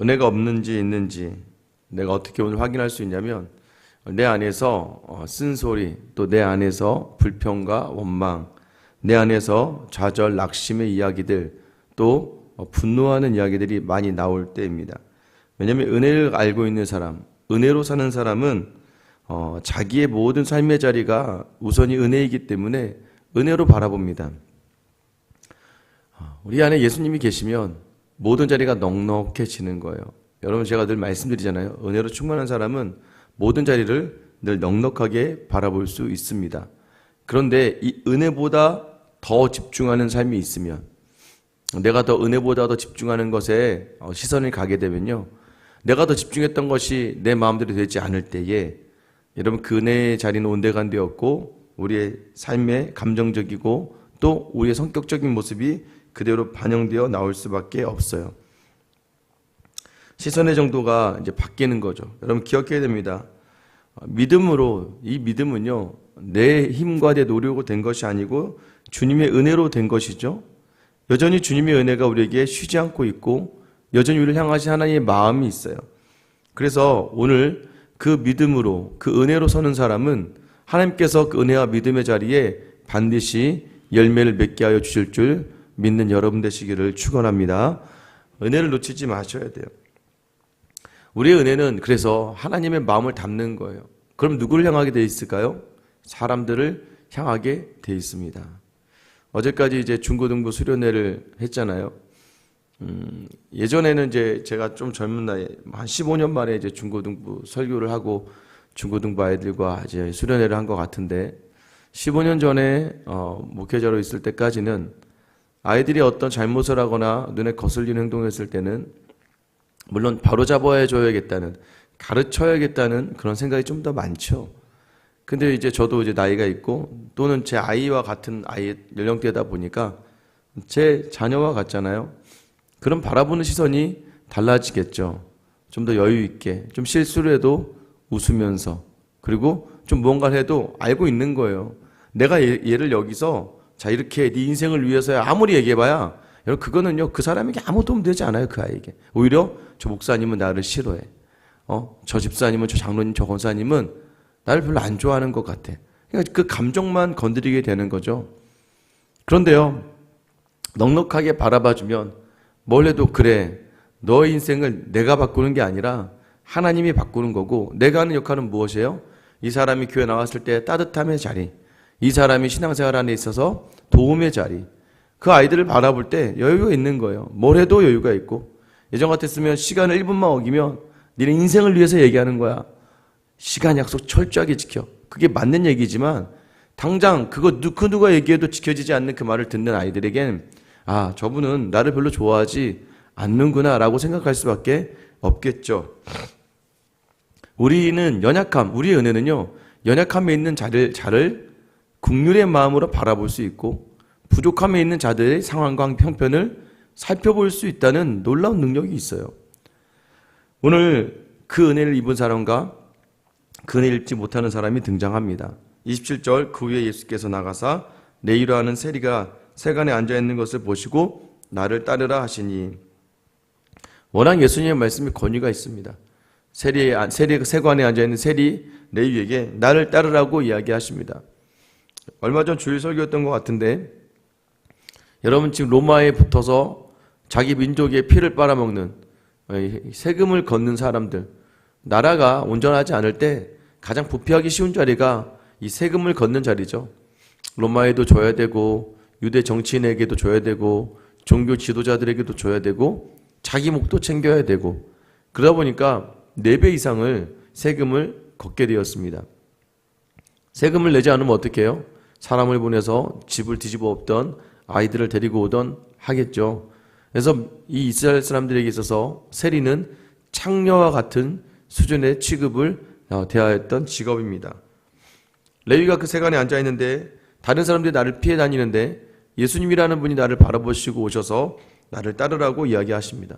은혜가 없는지 있는지 내가 어떻게 오늘 확인할 수 있냐면 내 안에서 어, 쓴소리 또 내 안에서 불평과 원망 내 안에서 좌절 낙심의 이야기들 또 어, 분노하는 이야기들이 많이 나올 때입니다. 왜냐하면 은혜를 알고 있는 사람 은혜로 사는 사람은 어, 자기의 모든 삶의 자리가 우선이 은혜이기 때문에 은혜로 바라봅니다. 어, 우리 안에 예수님이 계시면 모든 자리가 넉넉해지는 거예요. 여러분 제가 늘 말씀드리잖아요. 은혜로 충만한 사람은 모든 자리를 늘 넉넉하게 바라볼 수 있습니다. 그런데 이 은혜보다 더 집중하는 삶이 있으면 내가 더 은혜보다 더 집중하는 것에 어, 시선을 가게 되면요. 내가 더 집중했던 것이 내 마음대로 되지 않을 때에 여러분 그 은혜의 자리는 온데간되었고 우리의 삶에 감정적이고 또 우리의 성격적인 모습이 그대로 반영되어 나올 수밖에 없어요. 시선의 정도가 이제 바뀌는 거죠. 여러분 기억해야 됩니다. 믿음으로 이 믿음은요 내 힘과 내 노력으로 된 것이 아니고 주님의 은혜로 된 것이죠. 여전히 주님의 은혜가 우리에게 쉬지 않고 있고 여전히 우리를 향하신 하나님의 마음이 있어요. 그래서 오늘 그 믿음으로 그 은혜로 서는 사람은 하나님께서 그 은혜와 믿음의 자리에 반드시 열매를 맺게 하여 주실 줄 믿는 여러분 되시기를 축원합니다. 은혜를 놓치지 마셔야 돼요. 우리의 은혜는 그래서 하나님의 마음을 담는 거예요. 그럼 누구를 향하게 돼 있을까요? 사람들을 향하게 돼 있습니다. 어제까지 이제 중고등부 수련회를 했잖아요. 음, 예전에는 이제 제가 좀 젊은 나이에 한 15년 만에 이제 중고등부 설교를 하고 중고등부 아이들과 이제 수련회를 한 것 같은데 15년 전에 어, 목회자로 있을 때까지는 아이들이 어떤 잘못을 하거나 눈에 거슬리는 행동을 했을 때는 물론 바로 잡아야 줘야겠다는 가르쳐야겠다는 그런 생각이 좀 더 많죠. 근데 이제 저도 이제 나이가 있고 또는 제 아이와 같은 아이 연령대다 보니까 제 자녀와 같잖아요. 그럼 바라보는 시선이 달라지겠죠. 좀 더 여유 있게, 좀 실수를 해도 웃으면서, 그리고 좀 무언가를 해도 알고 있는 거예요. 내가 얘, 얘를 여기서 자 이렇게 네 인생을 위해서 아무리 얘기해봐야 여러분 그거는요 그 사람에게 아무 도움 되지 않아요 그 아이에게. 오히려 저 목사님은 나를 싫어해. 어 저 집사님은 저 장로님 저 권사님은 나를 별로 안 좋아하는 것 같아. 그러니까 그 감정만 건드리게 되는 거죠. 그런데요 넉넉하게 바라봐주면 뭘 해도 그래. 너의 인생을 내가 바꾸는 게 아니라 하나님이 바꾸는 거고 내가 하는 역할은 무엇이에요? 이 사람이 교회 나왔을 때 따뜻함의 자리 이 사람이 신앙생활 안에 있어서 도움의 자리 그 아이들을 바라볼 때 여유가 있는 거예요. 뭘 해도 여유가 있고 예전 같았으면 시간을 1분만 어기면 니네 인생을 위해서 얘기하는 거야. 시간 약속 철저하게 지켜. 그게 맞는 얘기지만 당장 그거 그 누가 얘기해도 지켜지지 않는 그 말을 듣는 아이들에겐 아 저분은 나를 별로 좋아하지 않는구나 라고 생각할 수밖에 없겠죠. 우리는 연약함, 우리의 은혜는요 연약함에 있는 자를 자를 국률의 마음으로 바라볼 수 있고 부족함에 있는 자들의 상황과 형편을 살펴볼 수 있다는 놀라운 능력이 있어요. 오늘 그 은혜를 입은 사람과 그 은혜를 입지 못하는 사람이 등장합니다. 27절 그 후에 예수께서 나가사 내 이러하는 세리가 세간에 앉아 있는 것을 보시고 나를 따르라 하시니 워낙 예수님의 말씀에 권위가 있습니다. 세리 세리 세관에 앉아 있는 세리 레위에게 나를 따르라고 이야기하십니다. 얼마 전 주일 설교였던 것 같은데 여러분 지금 로마에 붙어서 자기 민족의 피를 빨아먹는 세금을 걷는 사람들 나라가 온전하지 않을 때 가장 부패하기 쉬운 자리가 이 세금을 걷는 자리죠. 로마에도 줘야 되고 유대 정치인에게도 줘야 되고 종교 지도자들에게도 줘야 되고 자기 목도 챙겨야 되고 그러다 보니까 4배 이상을 세금을 걷게 되었습니다. 세금을 내지 않으면 어떻게 해요? 사람을 보내서 집을 뒤집어 엎던 아이들을 데리고 오던 하겠죠. 그래서 이 이스라엘 사람들에게 있어서 세리는 창녀와 같은 수준의 취급을 어, 대하였던 직업입니다. 레위가 그 세간에 앉아 있는데 다른 사람들이 나를 피해 다니는데 예수님이라는 분이 나를 바라보시고 오셔서 나를 따르라고 이야기하십니다.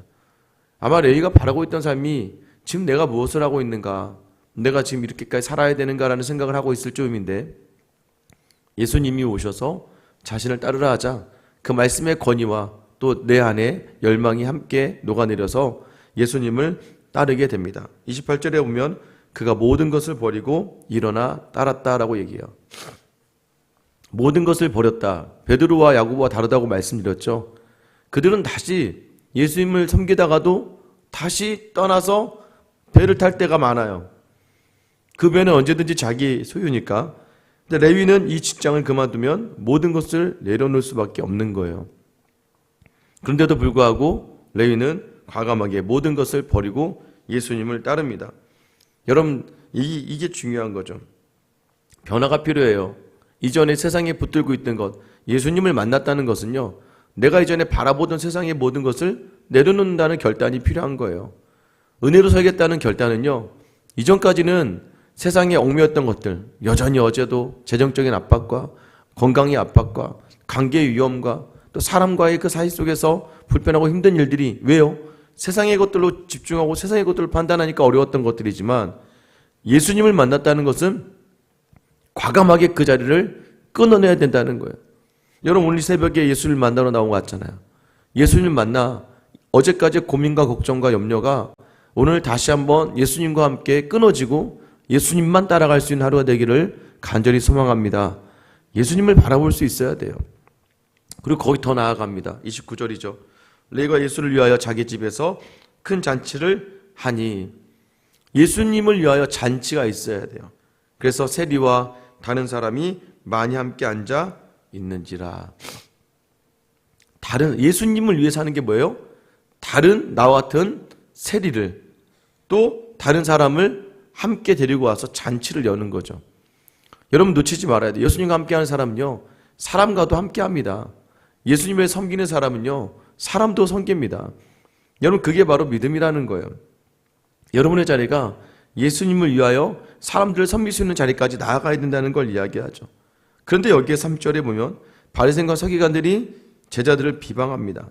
아마 레위가 바라고 있던 삶이 지금 내가 무엇을 하고 있는가, 내가 지금 이렇게까지 살아야 되는가라는 생각을 하고 있을 즈음인데 예수님이 오셔서 자신을 따르라 하자 그 말씀의 권위와 또 내 안에 열망이 함께 녹아내려서 예수님을 따르게 됩니다. 28절에 보면 그가 모든 것을 버리고 일어나 따랐다라고 얘기해요. 모든 것을 버렸다. 베드로와 야고보와 다르다고 말씀드렸죠. 그들은 다시 예수님을 섬기다가도 다시 떠나서 배를 탈 때가 많아요. 그 배는 언제든지 자기 소유니까. 근데 레위는 이 직장을 그만두면 모든 것을 내려놓을 수밖에 없는 거예요. 그런데도 불구하고 레위는 과감하게 모든 것을 버리고 예수님을 따릅니다. 여러분, 이, 이게 중요한 거죠. 변화가 필요해요. 이전에 세상에 붙들고 있던 것, 예수님을 만났다는 것은요, 내가 이전에 바라보던 세상의 모든 것을 내려놓는다는 결단이 필요한 거예요. 은혜로 살겠다는 결단은요, 이전까지는 세상에 얽매였던 것들, 여전히 어제도 재정적인 압박과 건강의 압박과 관계의 위험과 또 사람과의 그 사이 속에서 불편하고 힘든 일들이 왜요? 세상의 것들로 집중하고 세상의 것들을 판단하니까 어려웠던 것들이지만 예수님을 만났다는 것은 과감하게 그 자리를 끊어내야 된다는 거예요. 여러분 오늘 새벽에 예수를 만나러 나온 것 같잖아요. 예수님을 만나 어제까지 고민과 걱정과 염려가 오늘 다시 한번 예수님과 함께 끊어지고 예수님만 따라갈 수 있는 하루가 되기를 간절히 소망합니다. 예수님을 바라볼 수 있어야 돼요. 그리고 거기 더 나아갑니다. 29절이죠. 레가 예수를 위하여 자기 집에서 큰 잔치를 하니 예수님을 위하여 잔치가 있어야 돼요. 그래서 세리와 다른 사람이 많이 함께 앉아 있는지라. 다른 예수님을 위해 사는 게 뭐예요? 다른 나와 같은 세리를 또 다른 사람을 함께 데리고 와서 잔치를 여는 거죠. 여러분 놓치지 말아야 돼요. 예수님과 함께하는 사람은요, 사람과도 함께합니다. 예수님을 섬기는 사람은요, 사람도 섬깁니다. 여러분 그게 바로 믿음이라는 거예요. 여러분의 자리가 예수님을 위하여 사람들을 섬길 수 있는 자리까지 나아가야 된다는 걸 이야기하죠. 그런데 여기에 3절에 보면 바리새인과 서기관들이 제자들을 비방합니다.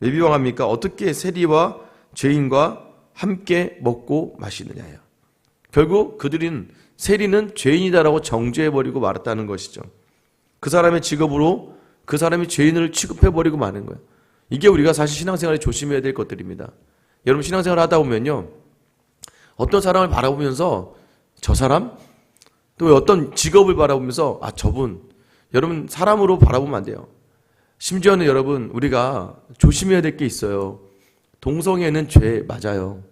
왜 비방합니까? 어떻게 세리와 죄인과 함께 먹고 마시느냐요. 결국 그들은 세리는 죄인이다라고 정죄해버리고 말았다는 것이죠. 그 사람의 직업으로 그 사람이 죄인을 취급해버리고 마는 거예요. 이게 우리가 사실 신앙생활에 조심해야 될 것들입니다. 여러분 신앙생활 하다 보면요. 어떤 사람을 바라보면서 저 사람 또 어떤 직업을 바라보면서 아 저분 여러분 사람으로 바라보면 안 돼요. 심지어는 여러분 우리가 조심해야 될 게 있어요. 동성애는 죄 맞아요.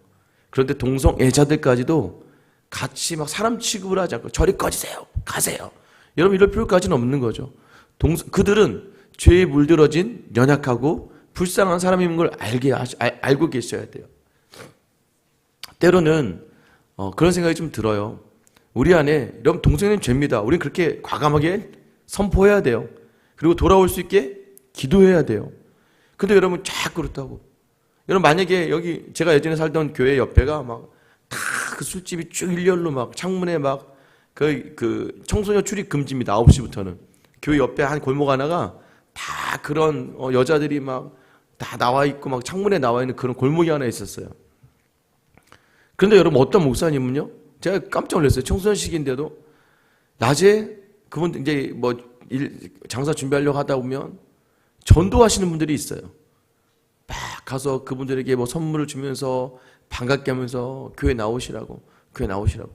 그런데 동성애자들까지도 같이 막 사람 취급을 하지 않고 저리 꺼지세요. 가세요. 여러분 이럴 필요까지는 없는 거죠. 동, 그들은 죄에 물들어진 연약하고 불쌍한 사람인 걸 알게 알, 알고 계셔야 돼요. 때로는 어, 그런 생각이 좀 들어요. 우리 안에 여러분 동성애는 죄입니다. 우리는 그렇게 과감하게 선포해야 돼요. 그리고 돌아올 수 있게 기도해야 돼요. 근데 여러분 쫙 그렇다고. 여러분 만약에 여기 제가 예전에 살던 교회 옆에가 막 다 그 술집이 쭉 일렬로 막 창문에 막 그 그 청소년 출입 금지입니다. 9시부터는. 교회 옆에 한 골목 하나가 다 그런 어, 여자들이 막 다 나와 있고 막 창문에 나와 있는 그런 골목이 하나 있었어요. 그런데 여러분 어떤 목사님은요? 제가 깜짝 놀랐어요. 청소년 시기인데도 낮에 그분 이제 뭐 일, 장사 준비하려고 하다 보면 전도하시는 분들이 있어요. 막 가서 그분들에게 뭐 선물을 주면서 반갑게 하면서 교회 나오시라고 교회 나오시라고.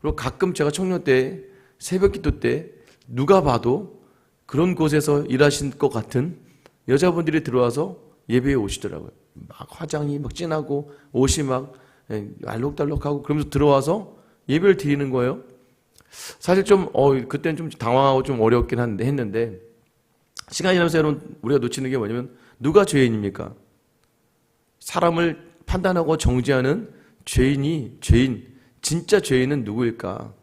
그리고 가끔 제가 청년 때 새벽 기도 때 누가 봐도 그런 곳에서 일하신 것 같은 여자분들이 들어와서 예배에 오시더라고요. 막 화장이 막 진하고 옷이 막 예, 알록달록하고 그러면서 들어와서 예배를 드리는 거예요. 사실 좀, 어, 그때는 좀 당황하고 좀 어렵긴 한데, 했는데, 시간이 지나면서 여러분, 우리가 놓치는 게 뭐냐면, 누가 죄인입니까? 사람을 판단하고 정죄하는 죄인이, 죄인, 진짜 죄인은 누구일까?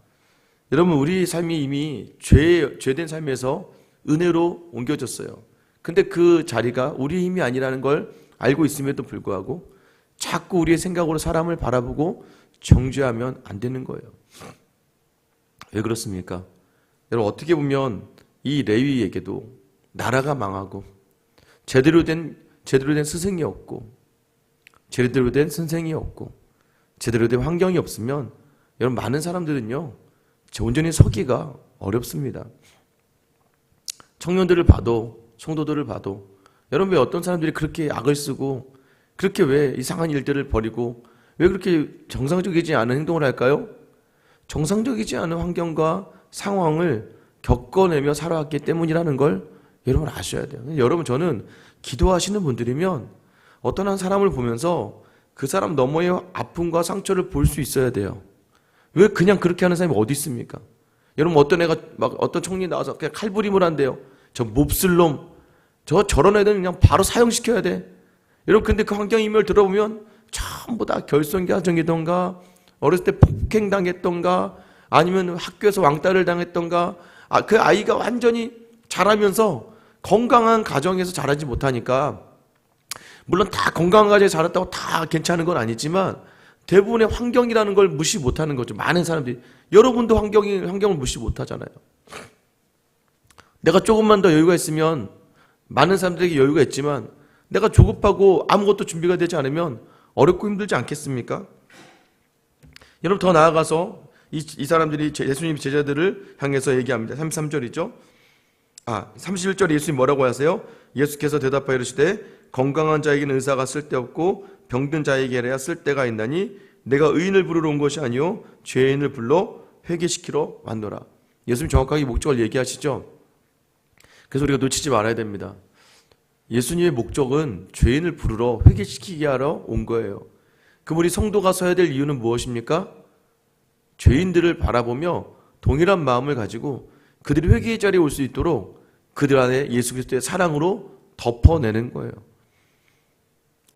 여러분, 우리 삶이 이미 죄, 죄된 삶에서 은혜로 옮겨졌어요. 근데 그 자리가 우리 힘이 아니라는 걸 알고 있음에도 불구하고 자꾸 우리의 생각으로 사람을 바라보고 정죄하면 안 되는 거예요. 왜 그렇습니까? 여러분 어떻게 보면 이 레위에게도 나라가 망하고 제대로 된 제대로 된 스승이 없고 제대로 된 선생이 없고 제대로 된 환경이 없으면 여러분 많은 사람들은요 온전히 서기가 어렵습니다. 청년들을 봐도 성도들을 봐도 여러분 왜 어떤 사람들이 그렇게 악을 쓰고 그렇게 왜 이상한 일들을 벌이고 왜 그렇게 정상적이지 않은 행동을 할까요? 정상적이지 않은 환경과 상황을 겪어내며 살아왔기 때문이라는 걸 여러분 아셔야 돼요. 여러분 저는 기도하시는 분들이면 어떤 한 사람을 보면서 그 사람 너머의 아픔과 상처를 볼 수 있어야 돼요. 왜 그냥 그렇게 하는 사람이 어디 있습니까? 여러분 어떤 애가 막 어떤 총리 나와서 그냥 칼부림을 한대요. 저 몹쓸 놈. 저 저런 애들은 그냥 바로 사형시켜야 돼. 여러분 근데 그 환경 이메일 들어보면 전부 다 결손가정이던가 어렸을 때 폭행당했던가 아니면 학교에서 왕따를 당했던가 아, 그 아이가 완전히 자라면서 건강한 가정에서 자라지 못하니까 물론 다 건강한 가정에 자랐다고 다 괜찮은 건 아니지만 대부분의 환경이라는 걸 무시 못하는 거죠. 많은 사람들이 여러분도 환경이 환경을 무시 못하잖아요. 내가 조금만 더 여유가 있으면 많은 사람들에게 여유가 있지만 내가 조급하고 아무것도 준비가 되지 않으면 어렵고 힘들지 않겠습니까? 여러분 더 나아가서 이, 이 사람들이 제- 예수님 제자들을 향해서 얘기합니다. 33절이죠. 아, 31절에 예수님 뭐라고 하세요? 예수께서 대답하여 이르시되 건강한 자에게는 의사가 쓸데없고 병든 자에게야 쓸데가 있나니 내가 의인을 부르러 온 것이 아니요 죄인을 불러 회개시키러 왔노라. 예수님 정확하게 목적을 얘기하시죠. 그래서 우리가 놓치지 말아야 됩니다. 예수님의 목적은 죄인을 부르러 회개시키게 하러 온 거예요. 그럼 우리 성도가 서야 될 이유는 무엇입니까? 죄인들을 바라보며 동일한 마음을 가지고 그들이 회개의 자리에 올 수 있도록 그들 안에 예수 그리스도의 사랑으로 덮어내는 거예요.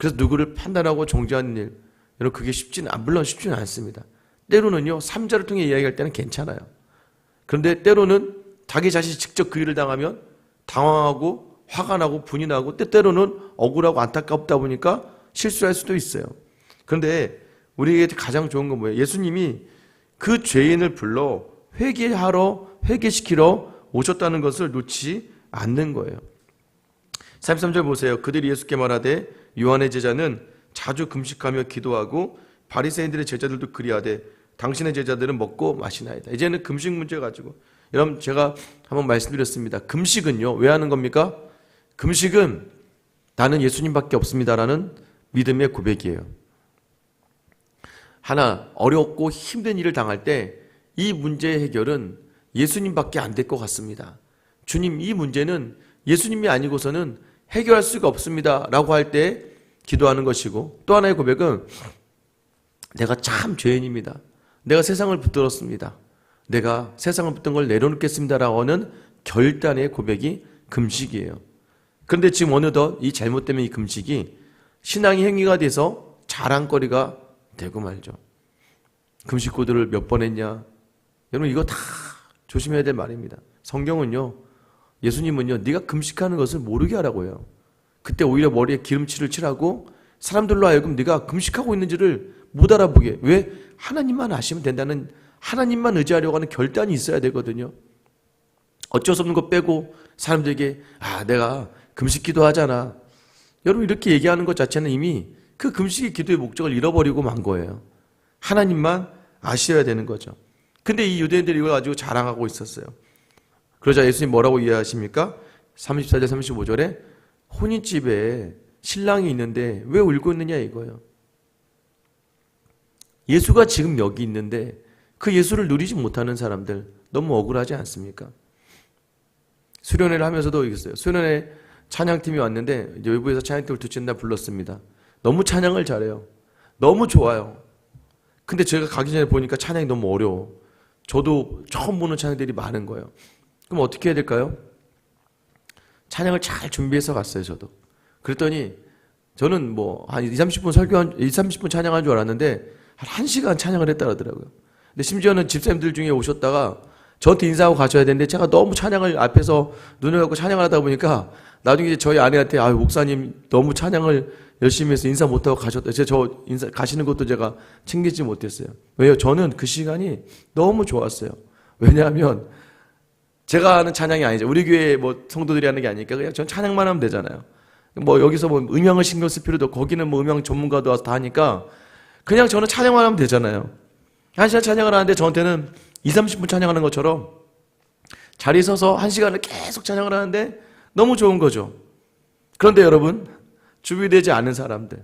그래서 누구를 판단하고 정죄하는 일, 여러분 그게 쉽지는 않, 물론 쉽지는 않습니다. 때로는요, 삼자를 통해 이야기할 때는 괜찮아요. 그런데 때로는 자기 자신이 직접 그 일을 당하면 당황하고 화가 나고 분이 나고 때때로는 억울하고 안타깝다 보니까 실수할 수도 있어요. 그런데 우리에게 가장 좋은 건 뭐예요? 예수님이 그 죄인을 불러 회개하러 회개시키러 오셨다는 것을 놓지 않는 거예요. 33절 보세요. 그들이 예수께 말하되 요한의 제자는 자주 금식하며 기도하고 바리새인들의 제자들도 그리하되 당신의 제자들은 먹고 마시나이다. 이제는 금식 문제 가지고 여러분 제가 한번 말씀드렸습니다. 금식은요 왜 하는 겁니까? 금식은 나는 예수님밖에 없습니다라는 믿음의 고백이에요. 하나 어렵고 힘든 일을 당할 때 이 문제의 해결은 예수님밖에 안 될 것 같습니다. 주님 이 문제는 예수님이 아니고서는 해결할 수가 없습니다 라고 할 때 기도하는 것이고 또 하나의 고백은 내가 참 죄인입니다. 내가 세상을 붙들었습니다. 내가 세상을 붙든 걸 내려놓겠습니다라고 하는 결단의 고백이 금식이에요. 그런데 지금 어느덧 이 잘못 때문에 이 금식이 신앙의 행위가 돼서 자랑거리가 되고 말죠. 금식고들을 몇번 했냐? 여러분 이거 다 조심해야 될 말입니다. 성경은요. 예수님은요. 네가 금식하는 것을 모르게 하라고 해요. 그때 오히려 머리에 기름칠을 칠하고 사람들로 하여금 네가 금식하고 있는지를 못 알아보게. 왜? 하나님만 아시면 된다는 하나님만 의지하려고 하는 결단이 있어야 되거든요. 어쩔 수 없는 거 빼고 사람들에게 아 내가 금식 기도하잖아. 여러분 이렇게 얘기하는 것 자체는 이미 그 금식의 기도의 목적을 잃어버리고 만 거예요. 하나님만 아셔야 되는 거죠. 근데 이 유대인들이 이걸 가지고 자랑하고 있었어요. 그러자 예수님 뭐라고 이해하십니까? 34절 35절에 혼인집에 신랑이 있는데 왜 울고 있느냐 이거예요. 예수가 지금 여기 있는데 그 예수를 누리지 못하는 사람들 너무 억울하지 않습니까? 수련회를 하면서도 있어요. 수련회 찬양팀이 왔는데 외부에서 찬양팀을 두째 날 불렀습니다. 너무 찬양을 잘해요. 너무 좋아요. 근데 제가 가기 전에 보니까 찬양이 너무 어려워. 저도 처음 보는 찬양들이 많은 거예요. 그럼 어떻게 해야 될까요? 찬양을 잘 준비해서 갔어요, 저도. 그랬더니 저는 뭐 한 2, 30분 설교한 2, 30분 찬양한 줄 알았는데 한 1시간 찬양을 했다 그러더라고요. 근데 심지어는 집사님들 중에 오셨다가 저한테 인사하고 가셔야 되는데 제가 너무 찬양을 앞에서 눈을 감고 찬양을 하다 보니까 나중에 저희 아내한테 아유 목사님 너무 찬양을 열심히 해서 인사 못하고 가셨다. 제가 저 인사 가시는 것도 제가 챙기지 못했어요. 왜요? 저는 그 시간이 너무 좋았어요. 왜냐하면 제가 하는 찬양이 아니죠. 우리 교회 뭐 성도들이 하는 게 아니니까 그냥 전 찬양만 하면 되잖아요. 뭐 여기서 뭐 음향을 신경 쓸 필요도 거기는 뭐 음향 전문가도 와서 다 하니까 그냥 저는 찬양만 하면 되잖아요. 한 시간 찬양을 하는데 저한테는 2, 30분 찬양하는 것처럼 자리에 서서 한 시간을 계속 찬양을 하는데 너무 좋은 거죠. 그런데 여러분, 준비되지 않은 사람들,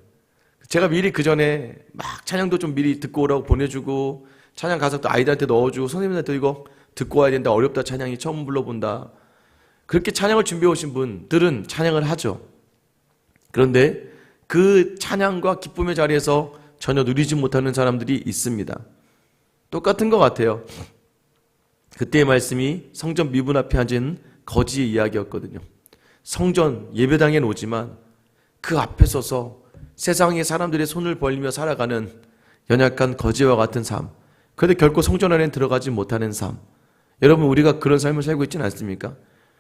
제가 미리 그 전에 막 찬양도 좀 미리 듣고 오라고 보내주고 찬양 또 아이들한테 넣어주고 선생님한테 이거 듣고 와야 된다 어렵다 찬양이 처음 불러본다 그렇게 찬양을 준비해 오신 분들은 찬양을 하죠. 그런데 그 찬양과 기쁨의 자리에서 전혀 누리지 못하는 사람들이 있습니다. 똑같은 것 같아요. 그때의 말씀이 성전 미분 앞에 앉은 거지의 이야기였거든요. 성전 예배당에 오지만 그 앞에 서서 세상의 사람들의 손을 벌리며 살아가는 연약한 거지와 같은 삶. 그런데 결코 성전 안에 들어가지 못하는 삶. 여러분 우리가 그런 삶을 살고 있지는 않습니까?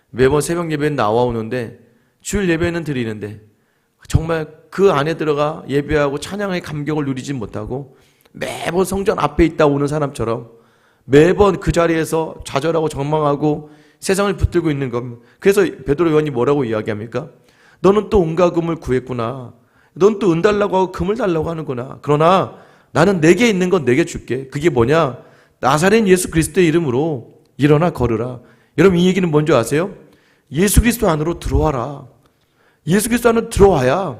매번 새벽 예배는 나와 오는데 주일 예배는 드리는데 정말 그 안에 들어가 예배하고 찬양의 감격을 누리지 못하고 매번 성전 앞에 있다 오는 사람처럼 매번 그 자리에서 좌절하고 절망하고 세상을 붙들고 있는 겁니다. 그래서 베드로 요한이 뭐라고 이야기합니까? 너는 또 은과 금을 구했구나. 넌 또 은 달라고 하고 금을 달라고 하는구나. 그러나 나는 내게 있는 건 내게 줄게. 그게 뭐냐? 나사렛 예수 그리스도의 이름으로 일어나 걸으라. 여러분 이 얘기는 뭔지 아세요? 예수 그리스도 안으로 들어와라. 예수 그리스도 안으로 들어와야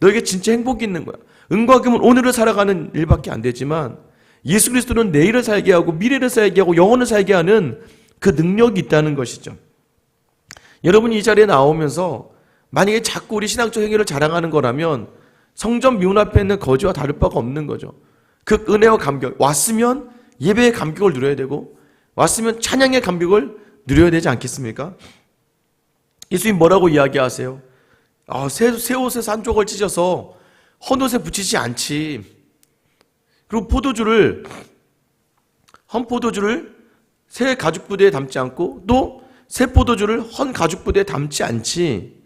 너에게 진짜 행복이 있는 거야. 은과 금은 오늘을 살아가는 일밖에 안 되지만 예수 그리스도는 내일을 살게 하고 미래를 살게 하고 영혼을 살게 하는 그 능력이 있다는 것이죠. 여러분이 이 자리에 나오면서 만약에 자꾸 우리 신앙적 행위를 자랑하는 거라면 성전 미운 앞에 있는 거지와 다를 바가 없는 거죠. 그 은혜와 감격 왔으면 예배의 감격을 누려야 되고 왔으면 찬양의 감격을 누려야 되지 않겠습니까? 예수님 뭐라고 이야기하세요? 아, 새, 새 옷에 산쪽을 찢어서 헌옷에 붙이지 않지. 그리고 포도주를 헌 포도주를 새 가죽 부대에 담지 않고 또 새 포도주를 헌 가죽 부대에 담지 않지.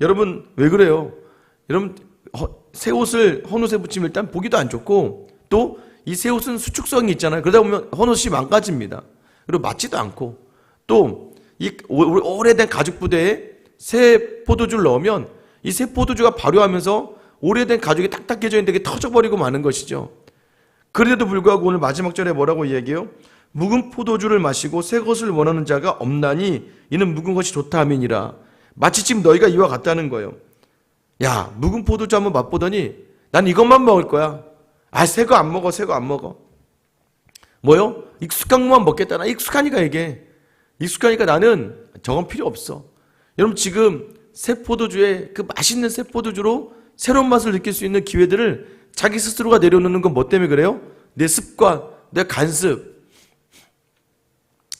여러분 왜 그래요? 여러분 허- 새 옷을 헌 옷에 붙이면 일단 보기도 안 좋고 또 이 새 옷은 수축성이 있잖아요. 그러다 보면 헌 옷이 망가집니다. 그리고 맞지도 않고 또 이 오래된 가죽 부대에 새 포도주를 넣으면 이 새 포도주가 발효하면서 오래된 가죽이 딱딱해져 있는데 터져버리고 마는 것이죠. 그래도 불구하고 오늘 마지막 절에 뭐라고 이야기해요? 묵은 포도주를 마시고 새 것을 원하는 자가 없나니 이는 묵은 것이 좋다 함이니라. 마치 지금 너희가 이와 같다는 거예요. 야, 묵은 포도주 한번 맛보더니 난 이것만 먹을 거야. 아, 새 거 안 먹어, 새 거 안 먹어. 뭐요? 익숙한 것만 먹겠다. 나 익숙하니까 이게. 익숙하니까 나는 저건 필요 없어. 여러분 지금 새 포도주에 그 맛있는 새 포도주로 새로운 맛을 느낄 수 있는 기회들을 자기 스스로가 내려놓는 건 뭐 때문에 그래요? 내 습관, 내 간습.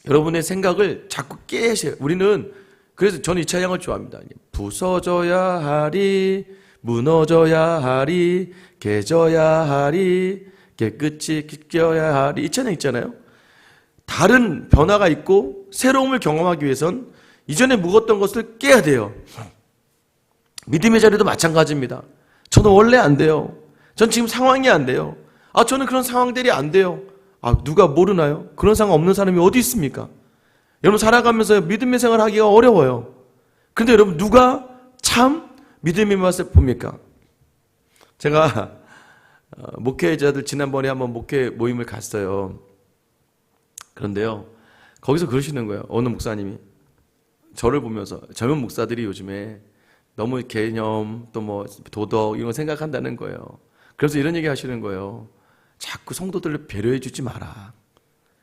여러분의 생각을 자꾸 깨셔요. 우리는 그래서 저는 이 찬양을 좋아합니다. 부서져야 하리, 무너져야 하리, 깨져야 하리, 깨끗이 씻겨야 하리. 이 찬양 있잖아요. 다른 변화가 있고 새로움을 경험하기 위해선 이전에 묵었던 것을 깨야 돼요. 믿음의 자리도 마찬가지입니다. 저는 원래 안 돼요. 전 지금 상황이 안 돼요. 아, 저는 그런 상황들이 안 돼요. 아, 누가 모르나요? 그런 상황 없는 사람이 어디 있습니까? 여러분 살아가면서 믿음의 생활 하기가 어려워요. 근데 여러분 누가 참 믿음의 맛을 봅니까? 제가 어, 목회자들 지난번에 한번 목회 모임을 갔어요. 그런데요. 거기서 그러시는 거예요. 어느 목사님이 저를 보면서 젊은 목사들이 요즘에 너무 개념 또 뭐 도덕 이런 거 생각한다는 거예요. 그래서 이런 얘기 하시는 거예요. 자꾸 성도들을 배려해 주지 마라.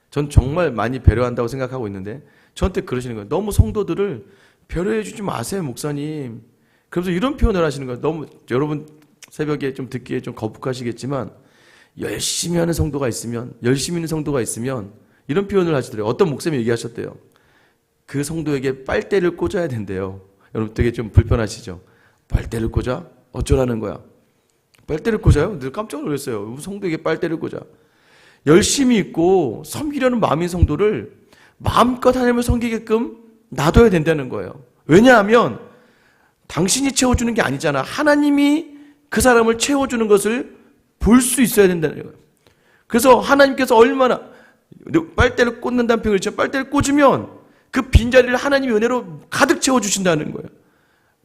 전 정말 많이 배려한다고 생각하고 있는데 저한테 그러시는 거예요. 너무 성도들을 배려해 주지 마세요, 목사님. 그래서 이런 표현을 하시는 거예요. 너무 여러분 새벽에 좀 듣기에 좀 거북하시겠지만 열심히 하는 성도가 있으면 열심히 있는 성도가 있으면 이런 표현을 하시더래요. 어떤 목사님이 얘기하셨대요. 그 성도에게 빨대를 꽂아야 된대요. 여러분 되게 좀 불편하시죠? 빨대를 꽂아? 어쩌라는 거야? 빨대를 꽂아요? 늘 깜짝 놀랐어요. 성도에게 빨대를 꽂아. 열심히 있고 섬기려는 마음인 성도를 마음껏 하나님을 섬기게끔 놔둬야 된다는 거예요. 왜냐하면 당신이 채워주는 게 아니잖아. 하나님이 그 사람을 채워주는 것을 볼 수 있어야 된다는 거예요. 그래서 하나님께서 얼마나 빨대를 꽂는다는 표현을 있죠. 빨대를 꽂으면 그 빈자리를 하나님의 은혜로 가득 채워주신다는 거예요.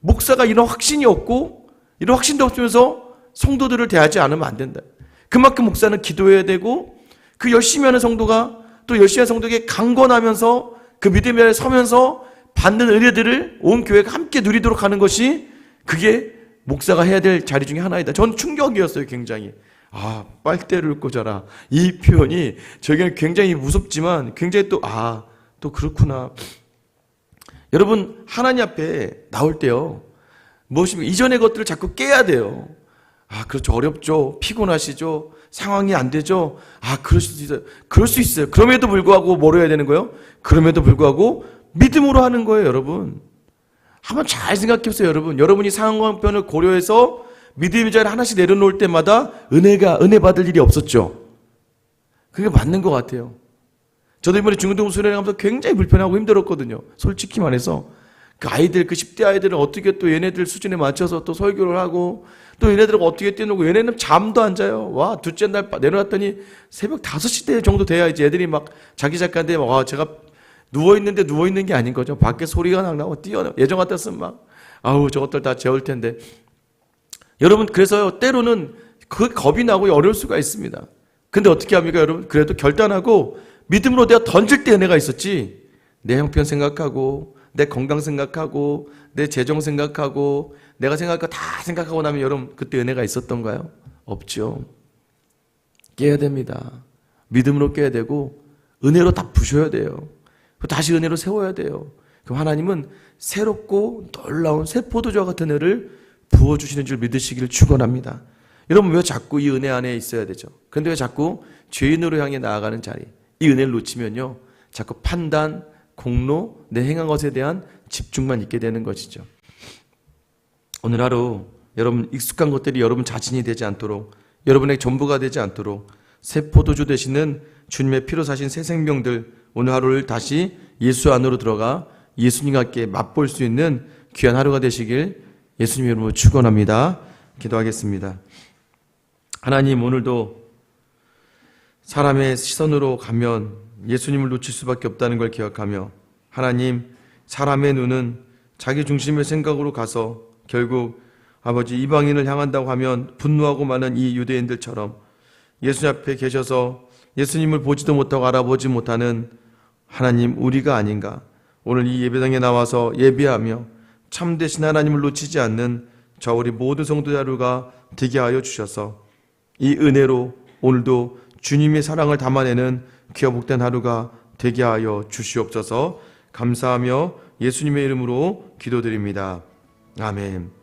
목사가 이런 확신이 없고 이런 확신도 없으면서 성도들을 대하지 않으면 안 된다. 그만큼 목사는 기도해야 되고 그 열심히 하는 성도가 또 열심히 하는 성도에게 강권하면서 그 믿음에 서면서 받는 은혜들을 온 교회가 함께 누리도록 하는 것이 그게 목사가 해야 될 자리 중에 하나이다. 전 충격이었어요, 굉장히. 아, 빨대를 꽂아라. 이 표현이 저에게는 굉장히 무섭지만 굉장히 또, 아, 또 그렇구나. 여러분, 하나님 앞에 나올 때요. 무엇입니까? 이전의 것들을 자꾸 깨야 돼요. 아, 그렇죠. 어렵죠. 피곤하시죠. 상황이 안 되죠. 아, 그럴 수 있어요. 그럴 수 있어요. 그럼에도 불구하고 뭐로 해야 되는 거예요? 그럼에도 불구하고 믿음으로 하는 거예요, 여러분. 한번 잘 생각해 보세요, 여러분. 여러분이 상황편을 고려해서 믿음의 자리를 하나씩 내려놓을 때마다 은혜가, 은혜 받을 일이 없었죠. 그게 맞는 것 같아요. 저도 이번에 중등부 수련회 가면서 굉장히 불편하고 힘들었거든요. 솔직히 말해서. 그 아이들, 그 10대 아이들은 어떻게 또 얘네들 수준에 맞춰서 또 설교를 하고 또 얘네들은 어떻게 뛰노고 얘네는 잠도 안 자요. 와, 둘째 날 내려놨더니 새벽 5시 대 정도 돼야 이제 애들이 막 자기 작가인데 와, 제가 누워있는데 누워있는 게 아닌 거죠. 밖에 소리가 막 나고 뛰어, 예전 같았으면 막, 아우, 저것들 다 재울 텐데. 여러분, 그래서요, 때로는 그 겁이 나고 어려울 수가 있습니다. 근데 어떻게 합니까, 여러분? 그래도 결단하고 믿음으로 내가 던질 때 은혜가 있었지. 내 형편 생각하고, 내 건강 생각하고, 내 재정 생각하고, 내가 생각할 거다 생각하고 나면 여러분, 그때 은혜가 있었던가요? 없죠. 깨야 됩니다. 믿음으로 깨야 되고, 은혜로 다 부셔야 돼요. 다시 은혜로 세워야 돼요. 하나님은 새롭고 놀라운 새 포도주와 같은 은혜를 부어주시는 줄 믿으시기를 축원합니다. 여러분 왜 자꾸 이 은혜 안에 있어야 되죠? 근데 왜 자꾸 죄인으로 향해 나아가는 자리, 이 은혜를 놓치면요, 자꾸 판단, 공로, 내 행한 것에 대한 집중만 있게 되는 것이죠. 오늘 하루 여러분 익숙한 것들이 여러분 자신이 되지 않도록 여러분의 전부가 되지 않도록 새 포도주 되시는 주님의 피로 사신 새 생명들 오늘 하루를 다시 예수 안으로 들어가 예수님과 함께 맛볼 수 있는 귀한 하루가 되시길 예수님 이름으로 축원합니다. 기도하겠습니다. 하나님 오늘도 사람의 시선으로 가면 예수님을 놓칠 수밖에 없다는 걸 기억하며 하나님 사람의 눈은 자기 중심의 생각으로 가서 결국 아버지 이방인을 향한다고 하면 분노하고 많은 이 유대인들처럼 예수님 앞에 계셔서 예수님을 보지도 못하고 알아보지 못하는 하나님 우리가 아닌가 오늘 이 예배당에 나와서 예배하며 참되신 하나님을 놓치지 않는 저 우리 모든 성도 자루가 되게 하여 주셔서 이 은혜로 오늘도 주님의 사랑을 담아내는 귀하 복된 하루가 되게 하여 주시옵소서 감사하며 예수님의 이름으로 기도드립니다. 아멘.